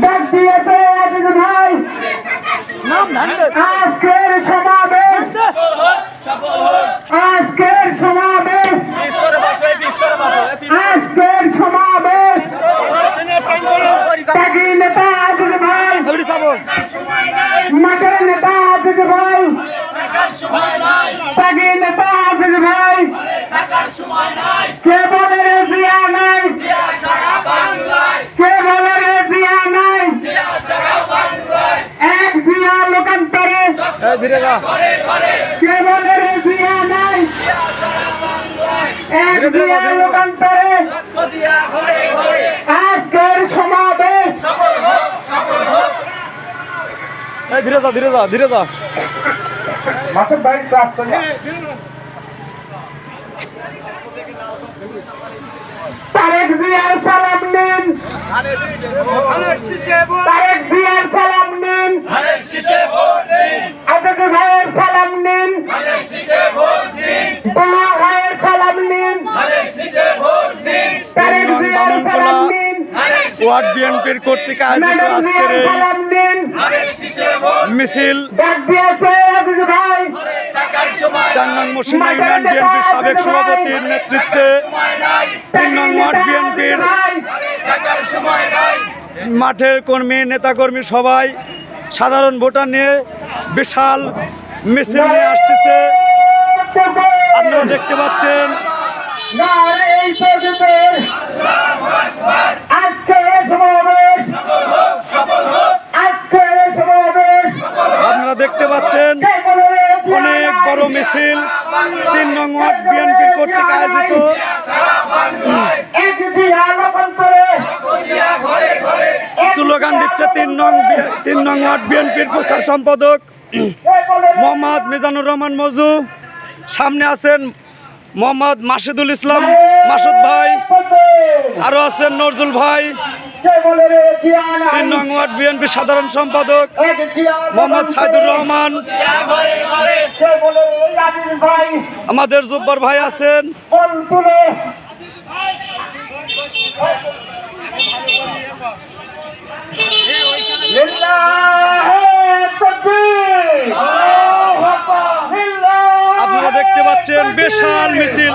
ডাক দিয়েছে আজিজ ভাই। আজকের সমাবেশ। আজকের সমাবেশ। আজকের সমাবেশ। ত্যাগী নেতা আজিজ ভাই। মাঠের নেতা আজিজ ভাই। ত্যাগী নেতা আজিজ ভাই। কে বলে কে বলে রে জিয়া নাই? এক জিয়া লোকান্তরে আজকের সমাবেশ। ধীরে যা ধীরে যা ধীরে যা। মাঠের বাইরে তো তারেক জিয়ার সালাম নিন। তারেক জিয়ার সালাম নিন। আজাদ ভাইয়ের সালাম নিন। ভাইয়ের সালাম নিন। তারেক জিয়ার সালাম নিন। ওয়ার্ড বিএনপির কর্তৃক আয়োজিত ম্যাডাম আজকের এই মিছিল। ডাক দিয়েছে আজিজ ভাই। চার নং ইউনিয়ন বিএনপির সাবেক সভাপতির নেতৃত্বে তিন নং ওয়ার্ড বিএনপির মাঠের কর্মী নেতাকর্মী সবাই সাধারণ ভোটার নিয়ে বিশাল মিছিল নিয়ে আসতেছে। আপনারা দেখতে পাচ্ছেন। বড় মিছিল তিন নং বিএনপির কর্তৃক আয়োজিত। স্লোগান দিচ্ছে তিন নং তিন নং ওয়ার্ড বিএনপির প্রচার সম্পাদক মোহাম্মদ মিজানুর রহমান মজু। সামনে আছেন মোহাম্মদ মাসিদুল ইসলাম মাসুদ ভাই। আরও আছেন নজরুল ভাই। তিন নং ওয়ার্ড বিএনপির সাধারণ সম্পাদক মোহাম্মদ সাইদুর রহমান। আমাদের জব্বার ভাই আছেন। আপনারা দেখতে পাচ্ছেন বিশাল মিছিল।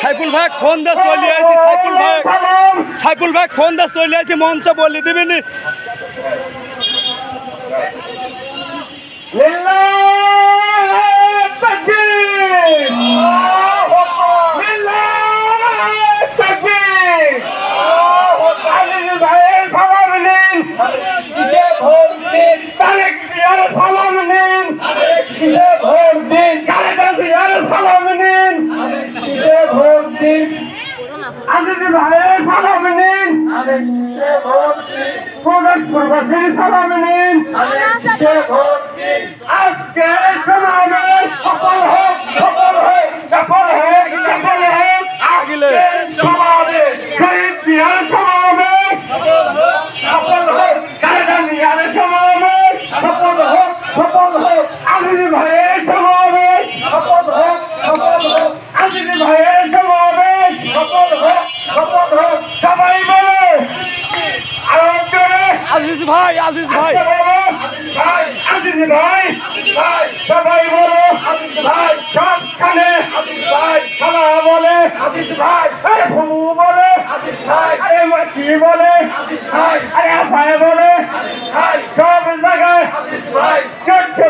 সাইফুল ভাগ, ফোন দা, চলে আসছি সাইফুল ভাগ। সাইফুল ভাই ফোন দা, চলে আসছি মঞ্চ বলে দিবেনি লিল্লাহ তাকবীর লিল্লাহ তাকবীর আলী ভাইয়ের সালাম নিন কিসে ভোট দিন তারেক জিয়ার সালাম নিন কিসে ভোট দিন খালেদা জিয়ার সালাম নিন কিসে ভোট দিন আজিজ ভাইয়ের সালাম নিন। সে প্রবাসীর সালাম নিন আজকে সমাবেশ সফল হোক সফল হোক সফল হোক সফল হোক আগিলে। সমাবেশ শহীদ জিয়ার সমাবেশ সফল হোক কায়দা জিয়ার সমাবেশ সফল হোক সফল হোক আজিজ ভাইয়ের সমাবেশ সফল হোক সফল হোক আজিজ ভাইয়ের সমাবেশ সফল হোক সফল হোক সবাই বলে আরও জোরে আজিজ ভাই। আজিজ ভাই সবাই বলো আজিজ ভাই সবখানে আজিজ ভাই বলে আজিজ ভাই আরে বলে আজিজ ভাই আরে বলে আজিজ ভাই আরে বলে আজিজ ভাই সব জায়গায় আজিজ ভাই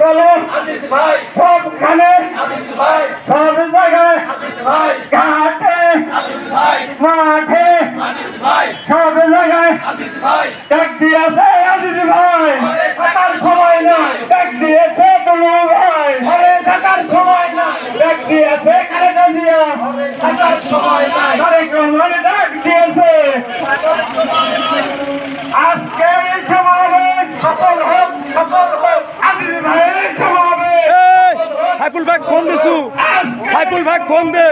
বলো আজিজ ভাই সবখানে আজিজ ভাই সব জায়গায় আজিজ ভাই আজিজ ভাই মাঠে সব জায়গায় ডাক দিয়েছে আজিজ ভাই। থাকার সময় নাই। ডাক দিয়েছে তুলু ভাই। ঘরে থাকার সময় নাই। ডাক দিয়েছে খালেদা জিয়া থাকার সময় নাই। তারেক রহমান ডাক দিয়েছে। আজকে এই সমাবেশ সফল হোক সফল হোক। আজিজ ভাইয়ের সমাবেশ সাইফুল ভাই ফোন দিছু। সাইফুল ভাই ফোন দে।